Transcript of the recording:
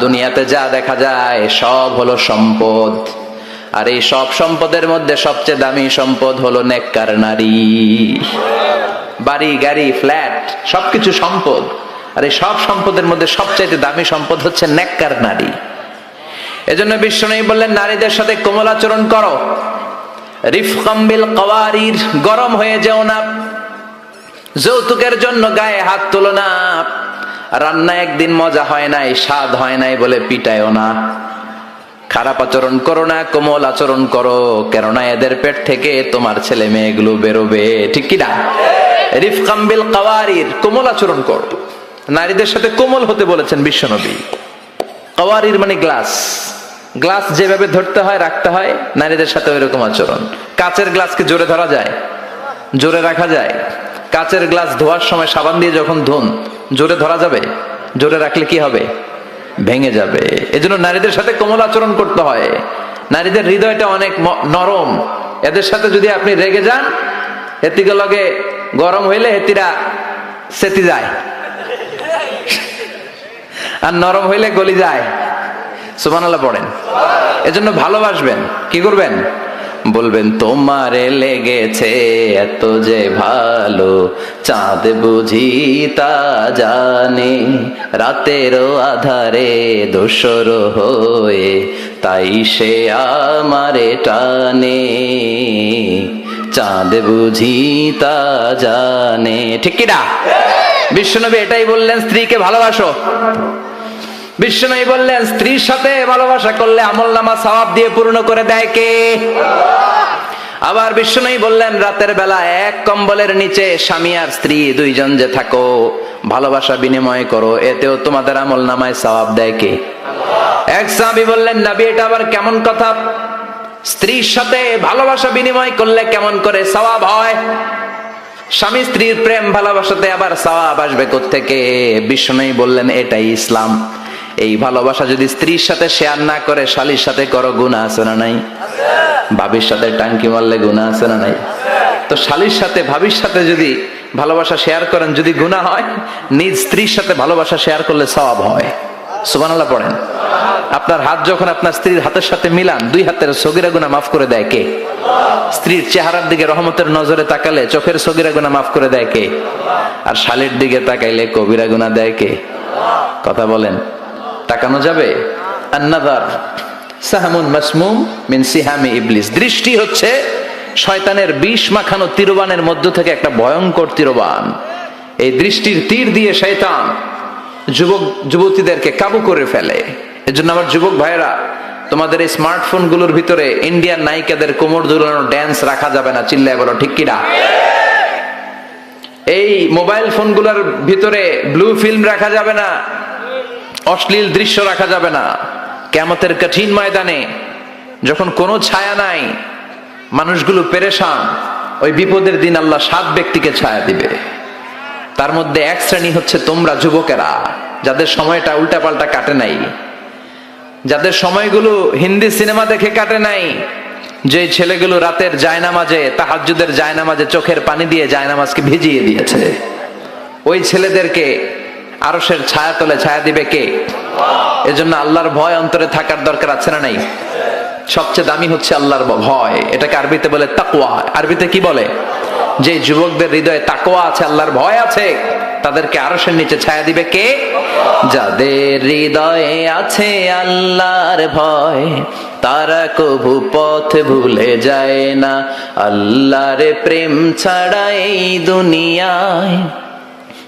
দুনিয়াতে যা দেখা যায় সব হলো সম্পদ। আর এই সব সম্পদের মধ্যে সবচেয়ে দামি সম্পদ হলো নেককার নারী। বাড়ি, গাড়ি, ফ্ল্যাট, সবকিছু সম্পদ। আর এই সব সম্পদের মধ্যে সবচাইতে দামি সম্পদ হচ্ছে নেককার নারী। এজন্য বিশ্বনয়ী বললেন, নারীদের সাথে কোমলাচরণ করো। রিফকাম্বিল কওয়ারির, গরম হয়ে যেও না। যৌতুকের জন্য গায়ে হাত তোলো না। রান্না একদিন মজা হয় নাই, স্বাদ হয় নাই বলে পিটায়ও না। খারাপ আচরণ করো না, কোমল আচরণ করো, কেননা এদের পেট থেকে তোমার ছেলে মেয়েগুলো বেরোবে। ঠিক কি না? রিফকাম্বিল কাওয়ারির, কোমল আচরণ করো। নারীদের সাথে কোমল হতে বলেছেন বিশ্বনবী। কাওয়ারির মানে গ্লাস। গ্লাস যেভাবে ধরতে হয়, রাখতে হয়, নারীদের সাথে ওই রকম আচরণ। কাচের গ্লাসকে জোরে ধরা যায়, জোরে রাখা যায়। কাচের গ্লাস ধোয়ার সময় সাবান দিয়ে যখন ধুন, জোরে ধরা যাবে? জোরে রাখলে কি হবে? ভেঙে যাবে। এজন্য নারীদের সাথে কোমল আচরণ করতে হয়। নারীদের হৃদয়টা অনেক নরম। এদের সাথে যদি আপনি রেগে যান, হেতিকে লগে গরম হইলে হেতিরা সেতি যায়। আর নরম হইলে গলি যায়। সুবহানাল্লাহ পড়েন। এজন্য ভালোবাসবেন। কি করবেন? বলবেন, তোমারে লেগেছে এত যে ভালো, চাঁদ বুঝি তা জানে রাতেরও আধারে দোসর হয়ে তাই সে আমারে টানে। চাঁদ বুঝি তা জানে। ঠিক কিনা বিশ্বনবী এটাই বললেন, স্ত্রীকে ভালোবাসো। বিশ্বনবী বললেন, স্ত্রীর সাথে ভালোবাসা করলে আমল নামা সওয়াব দিয়ে পূর্ণ করে দেয় কে? আবার বিশ্বনবী বললেন, রাতের বেলা এক কম্বলের নিচে স্বামী আর স্ত্রী দুইজন যে থাকো, ভালোবাসা বিনিময় করো, এতেও তোমাদের আমল নামায় সওয়াব দেয় কে? এক সাহাবী বললেন, নবী, এটা আবার কেমন কথা? স্ত্রীর সাথে ভালোবাসা বিনিময় করলে কেমন করে সওয়াব হয়? স্বামী স্ত্রীর প্রেম ভালোবাসাতে আবার সওয়াব আসবে থেকে বিষ্ণুই বললেন, এটাই ইসলাম। এই ভালোবাসা যদি স্ত্রীর সাথে শেয়ার না করে, শালির সাথে করো গুণা আছে না নাই? ভাবির সাথে টাঙ্কি মারলে গুণা আছে না নাই? তো শালির সাথে, ভাবির সাথে যদি ভালোবাসা শেয়ার করেন, যদি গুণা হয়, নিজ স্ত্রীর সাথে ভালোবাসা শেয়ার করলে সওয়াব হয়। সুবহানাল্লাহ পড়েন। আপনার হাত যখন আপনার স্ত্রীর হাতের সাথে মিলান, দুই হাতের সগিরা গুণা মাফ করে দেয় কে? স্ত্রীর চেহারার দিকে রহমতের নজরে তাকালে চোখের সগিরা গুণা মাফ করে দেয় কে? আর শালির দিকে তাকাইলে কবিরা গুণা দেয় কে? কথা বলেন। তাকানো যাবে? আন্নাদার সাহামুন মিন দৃষ্টি হচ্ছে শয়তানের বিষ মাখানো তিরবানের মধ্য থেকে একটা ভয়ঙ্কর তিরবান। এই দৃষ্টির তীর দিয়ে শয়তান যুবক, যুবতীদেরকে কাবু করে ফেলে। এজন্য আমার যুবক ভাইয়েরা, তোমাদের এই স্মার্টফোনগুলোর ভিতরে ইন্ডিয়ান নায়িকাদের কোমর দুলানো ড্যান্স রাখা যাবে না, চিল্লায় বলো, ঠিক কিনা এই মোবাইল ফোনগুলোর ভিতরে ব্লু ফিল্ম রাখা যাবে না অশ্লীল দৃশ্য রাখা যাবে না। কেমতের কঠিন ময়দানে যখন কোনো ছায়া নাই, মানুষগুলো পেরেশান, ওই বিপদের দিন আল্লাহ সাত ব্যক্তিকে ছায়া দিবে। তার মধ্যে এক শ্রেণি হচ্ছে তোমরা যুবকেরা, যাদের সময়টা উল্টাপাল্টা কাটে নাই। যাদের সময়গুলো হিন্দি সিনেমা দেখে কাটে নাই যে ছেলেগুলো রাতের জায়নামাজে, তাহাজ্জুদের জায়নামাজে চোখের পানি দিয়ে জায়নামাজকে ভিজিয়ে দিয়েছে। ওই ছেলেদেরকে আরসের ছায়া তলে ছায়া দিবে কে? এজন্য আল্লাহর ভয় অন্তরে থাকার দরকার আছে না নাই? সবচেয়ে দামি হচ্ছে আল্লাহর ভয়। এটাকে আরবিতে বলে তাকুয়া আরবিতে কি বলে? যে যুবকদের হৃদয়ে তাকওয়া আছে, আল্লাহর ভয় আছে, তাদেরকে আরশের নিচে ছায়া দিবে কে? যাদের হৃদয়ে আছে আল্লাহর ভয়, তারা কভু পথ ভুলে যায় না। আল্লাহর প্রেম ছাড়া এই দুনিয়ায়